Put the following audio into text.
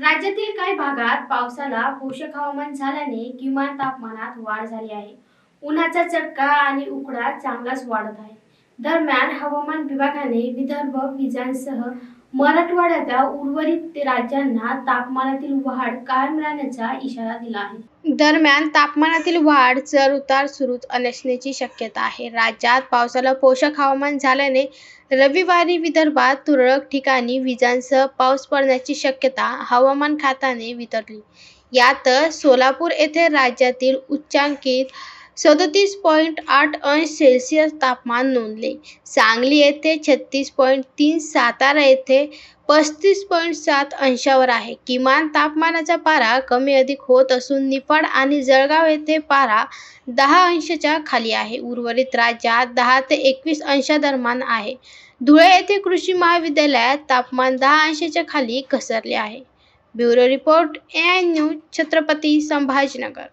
राज्यातील काही भागात पावसाला पोषक हवामान झाल्याने किमान तापमानात वाढ झाली आहे. उन्हाचा चटका आणि उकडा चांगलाच वाढत आहे. दरम्यान हवामान विभागाने विदर्भ विजांसह मराठवाड्याच्या उर्वरित राज्यांना तापमानातील वाढ कायम राहण्याचा इशारा दिला आहे. दरम्यान तापमानातील वाढ चढ उतार सुरूच असण्याची शक्यता आहे. राज्यात पावसाला पोषक हवामान झाल्याने रविवारी विदर्भात तुरळक ठिकाणी विजांसह पाऊस पडण्याची शक्यता हवामान खात्याने वितरली. यात सोलापूर येथे राज्यातील उच्चांकित सदोतीस पॉईंट आठ अंश सेल्सिअस तापमान नोंदले. सांगली येथे छत्तीस पॉईंट तीन सातारा येथे पस्तीस पॉईंट सात अंशावर आहे. किमान तापमानाचा पारा कमी अधिक होत असून निफाड आणि जळगाव येथे पारा दहा अंशाच्या खाली आहे. उर्वरित राज्यात दहा ते एकवीस अंशादरम्यान आहे. धुळे येथे कृषी महाविद्यालयात तापमान दहा अंशाच्या खाली घसरले आहे. Bureau report A I news Chhatrapati Sambhajinagar.